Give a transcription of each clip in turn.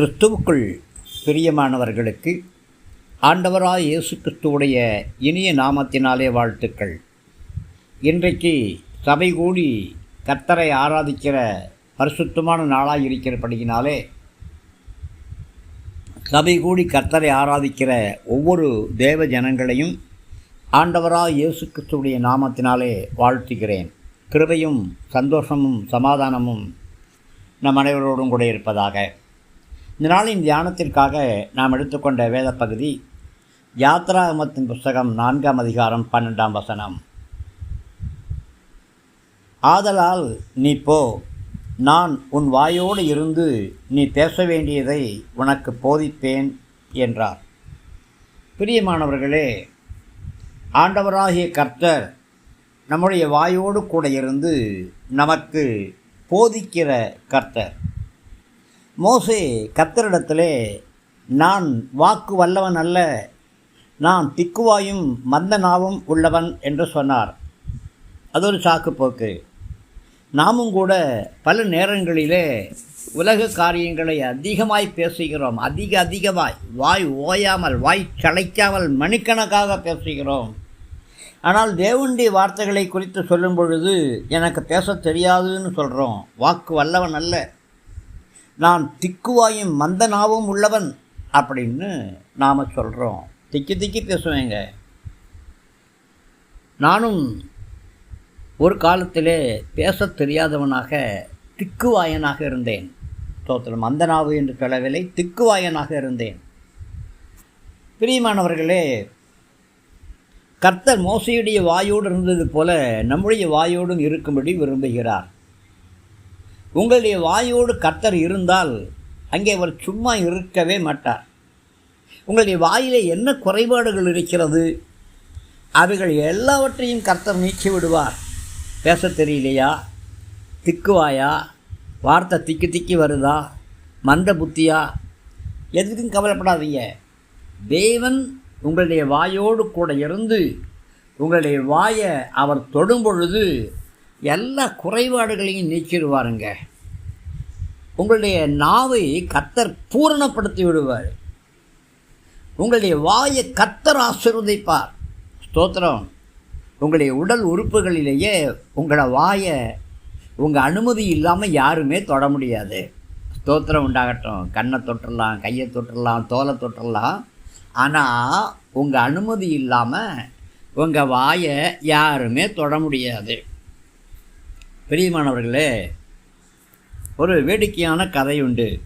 கிறிஸ்துவுக்குள் பிரியமானவர்களுக்கு ஆண்டவராய் இயேசு கிறிஸ்துவுடைய இனிய நாமத்தினாலே வாழ்த்துக்கள். இன்றைக்கு சபை கூடி கர்த்தரை ஆராதிக்கிற பரிசுத்தமான நாளாக இருக்கிறபடியினாலே சபை கூடி கர்த்தரை ஆராதிக்கிற ஒவ்வொரு தேவ ஜனங்களையும் ஆண்டவராய் இயேசு கிறிஸ்துவுடைய நாமத்தினாலே வாழ்த்துகிறேன். கிருபையும் சந்தோஷமும் சமாதானமும் நம் அனைவரோடும் கூட இருப்பதாக. இந்த நாளின் தியானத்திற்காக நாம் எடுத்துக்கொண்ட வேத பகுதி யாத்ராகமத்தின் புஸ்தகம் நான்காம் அதிகாரம் பன்னெண்டாம் வசனம். ஆதலால் நீ போ. நான் உன் வாயோடு இருந்து நீ பேச வேண்டியதை உனக்கு போதிப்பேன் என்றார். பிரியமானவர்களே ஆண்டவராகிய கர்த்தர் நம்முடைய வாயோடு கூட இருந்து நமக்கு போதிக்கிற கர்த்தர். மோசே கத்தரிடத்திலே நான் வாக்கு வல்லவன் அல்ல. நான் திக்குவாயும் மந்த நாவும் உள்ளவன் என்று சொன்னார். அது ஒரு சாக்கு போக்கு. நாமும் கூட பல நேரங்களிலே உலக காரியங்களை அதிகமாய் பேசுகிறோம். அதிக அதிகமாய். வாய் ஓயாமல் வாய் சளைக்காமல் மணிக்கணக்காக பேசுகிறோம். ஆனால் தேவனுடைய வார்த்தைகளை குறித்து சொல்லும் பொழுது எனக்கு பேச தெரியாதுன்னு சொல்கிறோம் வாக்கு வல்லவன் அல்ல. நான் திக்குவாயும் மந்த நாவும் உள்ளவன் அப்படின்னு நாம் சொல்கிறோம் திக்கி திக்கி பேசுவேங்க. நானும் ஒரு காலத்திலே பேசத் தெரியாதவனாக திக்குவாயனாக இருந்தேன். தோத்தில் மந்தனாவு என்று சொல்லவில்லை திக்குவாயனாக இருந்தேன். பிரியமானவர்களே கர்த்தர் மோசையுடைய வாயோடு இருந்தது போல நம்முடைய வாயோடும் இருக்கும்படி விரும்புகிறார். உங்களுடைய வாயோடு கர்த்தர் இருந்தால் அங்கே அவர் சும்மா இருக்கவே மாட்டார். உங்களுடைய வாயிலே என்ன குறைபாடுகள் இருக்கிறது? அவைகள் எல்லாவற்றையும் கர்த்தர் நீக்கி விடுவார். பேச தெரியலையா? திக்குவாயா? வார்த்தை திக்கி திக்கி வருதா? மந்த புத்தியா? எதுக்கும் கவலைப்படாதீங்க. தேவன் உங்களுடைய வாயோடு கூட இருந்து உங்களுடைய வாயை அவர் தொடும் பொழுது எல்லா குறைபாடுகளையும் நீக்கிடுவாருங்க. உங்களுடைய நாவை கத்தர் பூரணப்படுத்தி விடுவார். உங்களுடைய வாயை கத்தர் ஆசிர்வதிப்பார். ஸ்தோத்திரம். உங்களுடைய உடல் உறுப்புகளிலேயே உங்களை வாயை உங்கள் அனுமதி இல்லாமல் யாருமே தொட முடியாது. ஸ்தோத்திரம் உண்டாகட்டும். கண்ணை தொட்டுடலாம் கையை தொட்டுடலாம் தோலை தொட்டுடலாம் ஆனால் உங்கள் அனுமதி இல்லாமல் உங்கள் வாயை யாருமே தொட முடியாது. பிரியமானவர்களே ஒரு வேடிக்கையான கதை உண்டு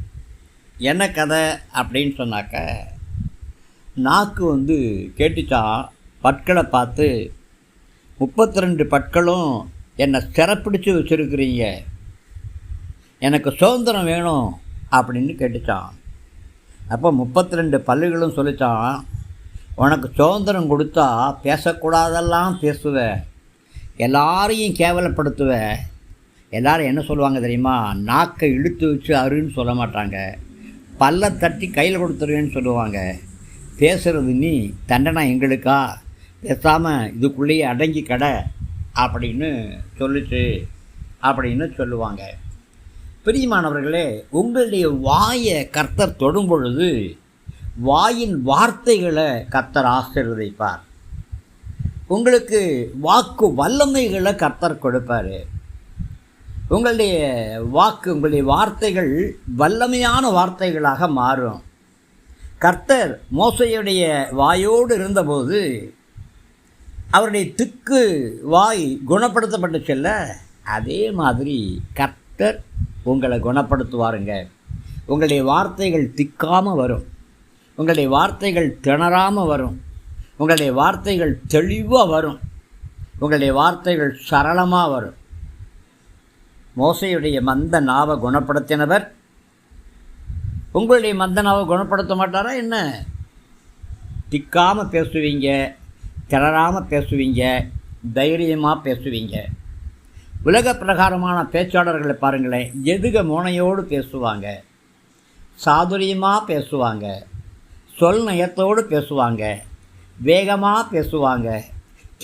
என்ன கதை அப்படின்னு சொன்னாக்க நாக்கு வந்து கேட்டுச்சான் பற்களை பார்த்து முப்பத்தி ரெண்டு பற்களும் என்னை சிறப்பிடிச்சு வச்சுருக்கிறீங்க. எனக்கு சுதந்திரம் வேணும் அப்படின்னு கேட்டுச்சான் அப்போ முப்பத்தி ரெண்டு பல்லுகளும் சொல்லிச்சான் உனக்கு சுதந்திரம் கொடுத்தா பேசக்கூடாதெல்லாம் பேசுவ. எல்லாரையும் கேவலப்படுத்துவ. எல்லாரும் என்ன சொல்லுவாங்க தெரியுமா? நாக்கை இழுத்து வச்சு அருன்னு சொல்ல மாட்டாங்க. பல்ல தட்டி கையில் கொடுத்துருவேன்னு சொல்லுவாங்க. பேசுகிறது நீ தண்டனை எங்களுக்கா? பேசாமல் இதுக்குள்ளேயே அடங்கி கடை அப்படின்னு சொல்லிச்சு அப்படின்னு சொல்லுவாங்க. பிரியமானவர்களே உங்களுடைய வாயை கர்த்தர் தொடும் பொழுது வாயின் வார்த்தைகளை கர்த்தர் ஆசிர்வதிப்பார். உங்களுக்கு வாக்கு வல்லமைகளை கர்த்தர் கொடுப்பார். உங்களுடைய வாக்கு உங்களுடைய வார்த்தைகள் வல்லமையான வார்த்தைகளாக மாறும். கர்த்தர் மோசையுடைய வாயோடு இருந்தபோது அவருடைய திக்கு வாய் குணப்படுத்தப்பட்டு செல்ல அதே மாதிரி கர்த்தர் உங்களை குணப்படுத்துவாருங்க. உங்களுடைய வார்த்தைகள் திக்காமல் வரும். உங்களுடைய வார்த்தைகள் திணறாமல் வரும். உங்களுடைய வார்த்தைகள் தெளிவாக வரும். உங்களுடைய வார்த்தைகள் சரளமாக வரும். மோசையுடைய மந்த நாவை குணப்படுத்தினவர். உங்களுடைய மந்த நாவை குணப்படுத்த மாட்டாரா என்ன? திக்காமல் பேசுவீங்க திணறாமல் பேசுவீங்க தைரியமாக பேசுவீங்க. உலக பிரகாரமான பேச்சாளர்களை பாருங்களேன் எதுக மோனையோடு பேசுவாங்க? சாதுரியமாக பேசுவாங்க சொல் நயத்தோடு பேசுவாங்க வேகமாக பேசுவாங்க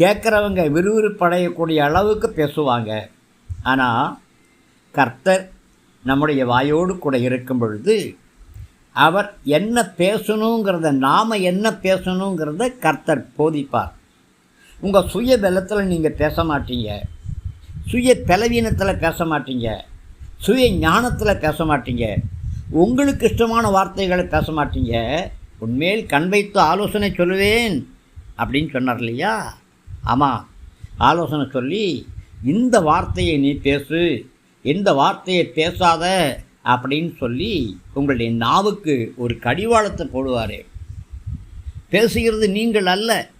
கேட்குறவங்க விறுவிறுப்படையக்கூடிய அளவுக்கு பேசுவாங்க. ஆனால் கர்த்தர் நம்முடைய வாயோடு கூட இருக்கும் பொழுது அவர் என்ன பேசணுங்கிறத நாம் என்ன பேசணுங்கிறத கர்த்தர் போதிப்பார். உங்கள் சுய பலத்தில் நீங்கள் பேச மாட்டீங்க. சுய பலவீனத்தில் பேச மாட்டீங்க. சுய ஞானத்தில் பேச மாட்டீங்க. உங்களுக்கு இஷ்டமான வார்த்தைகளை பேச மாட்டீங்க. உண்மையில் கண் வைத்து ஆலோசனை சொல்லுவேன் அப்படின்னு சொன்னார் இல்லையா? ஆமாம் ஆலோசனை சொல்லி இந்த வார்த்தையை நீ பேசு. இந்த வார்த்தையை பேசாத அப்படின்னு சொல்லி உங்களுடைய நாவுக்கு ஒரு கடிவாளத்தை போடுவார். பேசுகிறது நீங்கள் அல்ல.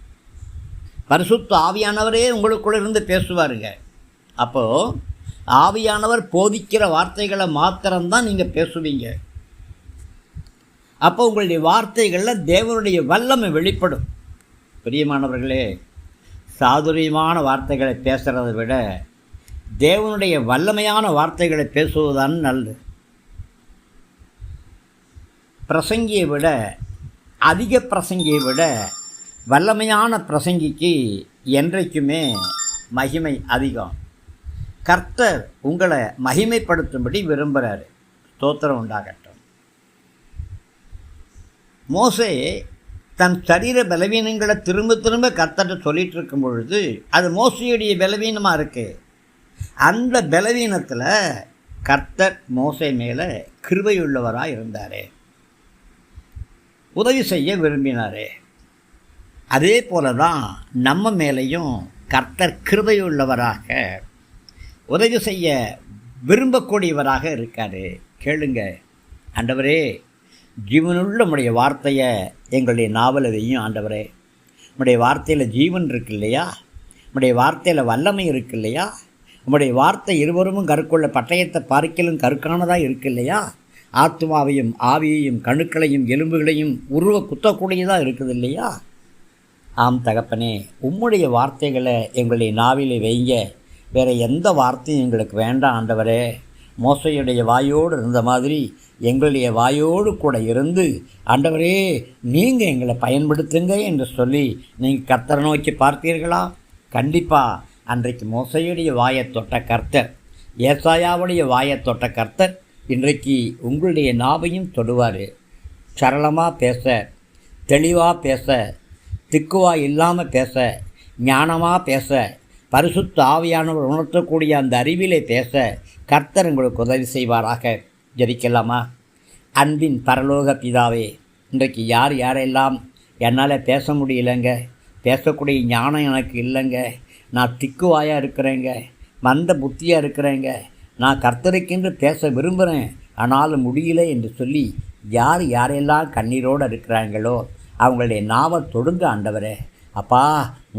பரிசுத்த ஆவியானவரே உங்களுக்குள்ள இருந்து பேசுவாருங்க. அப்போது ஆவியானவர் போதிக்கிற வார்த்தைகளை மாத்திரம்தான் நீங்கள் பேசுவீங்க. அப்போ உங்களுடைய வார்த்தைகளில் தேவனுடைய வல்லமை வெளிப்படும். பிரியமானவர்களே சாதுரியமான வார்த்தைகளை பேசுகிறத விட தேவனுடைய வல்லமையான வார்த்தைகளை பேசுவதுதான் நல்லது. பிரசங்கியை விட அதிக பிரசங்கியை விட வல்லமையான பிரசங்கிக்கு என்றைக்குமே மகிமை அதிகம். கர்த்தர் உங்களை மகிமைப்படுத்தும்படி விரும்புகிறாரு தோத்திரம் உண்டாகட்டும். மோசே தன் சரீர பலவீனங்களை திரும்ப திரும்ப கர்த்தர்கிட்ட சொல்லிகிட்டு இருக்கும் பொழுது அது மோசையுடைய பலவீனமாக இருக்குது அந்த பலவீனத்தில் கர்த்தர் மோசை மேலே கிருபையுள்ளவராக இருந்தார். உதவி செய்ய விரும்பினார். அதே போல தான் நம்ம மேலேயும் கர்த்தர் கிருபையுள்ளவராக உதவி செய்ய விரும்பக்கூடியவராக இருக்கார். கேளுங்க ஆண்டவரே ஜீவனுள்ள உடைய வார்த்தையை எங்களுடைய நாவலதையும் ஆண்டவரே. உடைய வார்த்தையில் ஜீவன் இருக்கு இல்லையா? உடைய வார்த்தையில் வல்லமை இருக்கு இல்லையா? உம்முடைய வார்த்தை இருவரும் கருக்குள்ள பட்டயத்தை பார்க்கலும் கருக்கானதாக இருக்கு இல்லையா ஆத்மாவையும் ஆவியையும் கணுக்களையும் எலும்புகளையும் உருவ குத்தக்கூடியதாக இருக்குது இல்லையா ஆம் தகப்பனே உம்முடைய வார்த்தைகளை எங்களுடைய நாவிலே வைங்க. வேறு எந்த வார்த்தையும் எங்களுக்கு வேண்டாம் ஆண்டவரே. மோசையுடைய வாயோடு இருந்த மாதிரி எங்களுடைய வாயோடு கூட இருந்து ஆண்டவரே நீங்கள் எங்களை பயன்படுத்துங்க என்று சொல்லி நீங்கள் கத்தரை நோக்கி பார்த்தீர்களா? கண்டிப்பாக அன்றைக்கு மோசையுடைய வாயை தொட்ட கர்த்தர் ஏசாயாவுடைய வாயை தொட்ட கர்த்தர் இன்றைக்கு உங்களுடைய நாவையும் தொடுவார். சரளமாக பேச தெளிவாக பேச திக்குவா இல்லாமல் பேச ஞானமாக பேச பரிசுத்த ஆவியானவர் உணர்த்தக்கூடிய அந்த அறிவிலே பேச கர்த்தர் உங்களுக்கு உதவி செய்வாராக. ஜெபிக்கலாமா? அன்பின் பரலோக பிதாவே இன்றைக்கு யார் யாரெல்லாம் என்னால் பேச முடியலைங்க பேசக்கூடிய ஞானம் எனக்கு இல்லைங்க நான் திக்குவாயாக இருக்கிறேங்க மந்த புத்தியாக இருக்கிறேங்க. நான் கர்த்தருக்கென்று பேச விரும்புகிறேன் ஆனாலும் முடியல என்று சொல்லி யார் யாரெல்லாம் கண்ணீரோடு இருக்கிறாங்களோ அவங்களுடைய நாவை தொடுங்க ஆண்டவரே. அப்பா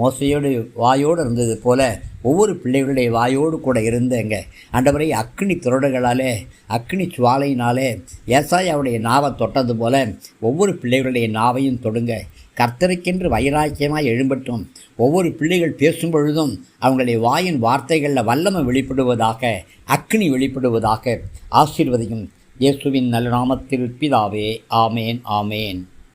மோசையோடு வாயோடு இருந்தது போல் ஒவ்வொரு பிள்ளைகளுடைய வாயோடு கூட இருந்தேங்க. ஆண்டவரை அக்னி துறடுகளாலே அக்னி சுவாலையினாலே ஏசாயாவுடைய நாவை தொட்டது போல் ஒவ்வொரு பிள்ளைகளுடைய நாவையும் தொடுங்க. கர்த்தருக்கென்று வைராக்கியமாக எழும்பட்டும். ஒவ்வொரு பிள்ளைகள் பேசும் பொழுதும் அவங்களுடைய வாயின் வார்த்தைகளில் வல்லமை வெளிப்படுவதாக அக்னி வெளிப்படுவதாக ஆசீர்வதியும் இயேசுவின் நல்ல நாமத்தில் பிதாவே ஆமேன் ஆமேன்.